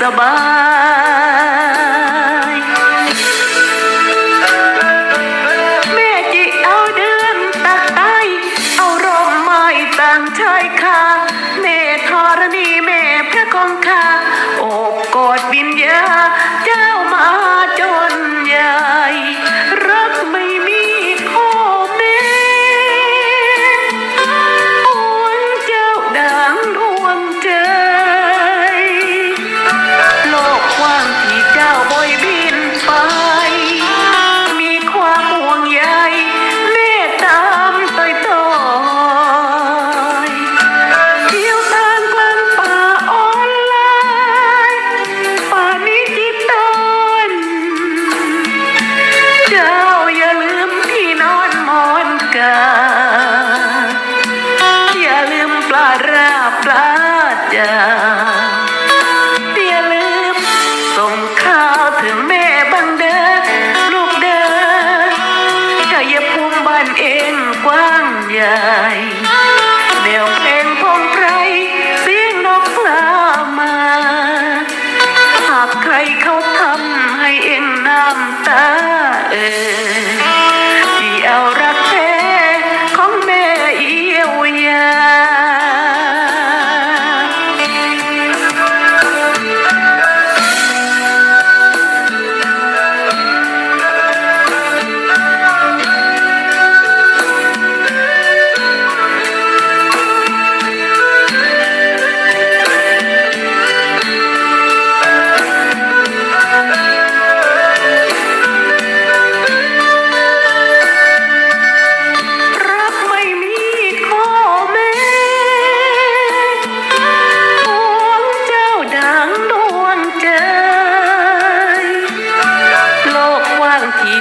สบายแม่จิเอาเดือนตักไตเอาร่มไม้ต่างชาย ปลาราปลาจาอย่าลืมส่งข้าวถึงแม่บังเด้อลูกเด้อกายภูมิบ้านเองกว้างใหญ่แนวเพลงพงไพรเสียงนกกลามา หากใครเขาทำให้เองน้ำตาเอ่ย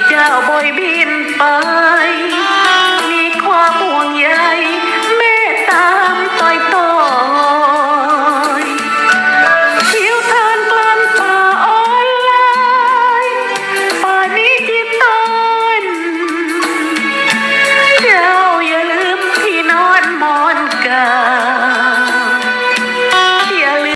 เจ้าบอยบินไป